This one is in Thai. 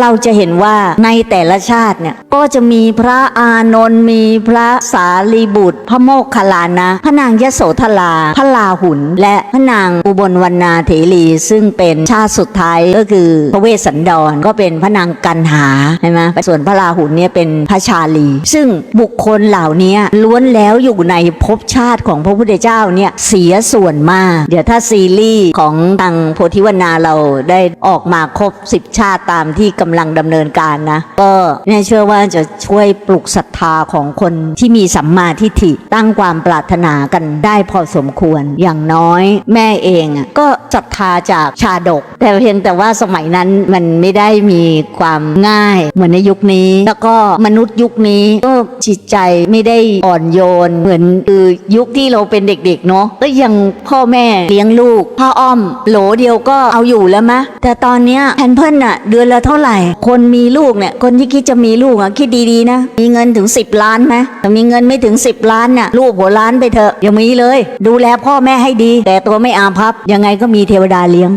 เราจะเห็นว่าในแต่ละชาติเนี่ยก็จะมีพระอานนท์มีพระสารีบุตร พระโมคคัลลานะ พระนางยโสธรา พระลาหุน และพระนางอุบลวรรณาเถรีซึ่งเป็นชาติสุดท้ายก็คือพระเวสสันดรก็เป็นพระนางกันหาใช่ไหมส่วนพระลาหุนเนี่ยเป็นพระชาลี ซึ่งบุคคลเหล่านี้ล้วนแล้วอยู่ในภพชาติของพระพุทธเจ้าเนี่ยเสียส่วนมาก เดี๋ยวถ้าซีรีส์ของทางโพธิวนาเราได้ออกมาครบ 10 ชาติตามที่กำลังดำเนินการนะ ก็แน่เชื่อว่าจะช่วยปลุกศรัทธาของคนที่มีสัมมาทิฏฐิตั้งความปรารถนากันได้พอสมควร อย่างน้อยแม่เองก็ศรัทธาจากชาดก แต่เพียงแต่ว่าสมัยนั้นมันไม่ได้มีความง่ายเหมือนในยุคนี้ แล้วก็มนุษย์ยุคนี้ก็จิตใจไม่ได้อ่อนโยน เหมือนคือยุคที่เราเป็นเด็กๆเนาะก็ยังพ่อแม่เลี้ยงลูกพ่ออ้อมโหลเดียวก็เอาอยู่แล้วมะแต่ตอนเนี้ยแพนเพิลน่ะเดือนละเท่าไหร่คนมีลูกเนี่ยคนที่คิดจะมีลูกอะคิดดีๆนะ มีเงินถึง 10 ล้านไหมแต่มีเงินไม่ถึง 10 ล้านน่ะลูกหัวล้านไปเถอะอย่ามีเลย ดูแลพ่อแม่ให้ดี แต่ตัวไม่อาภัพยังไงก็มีเทวดาเลี้ยง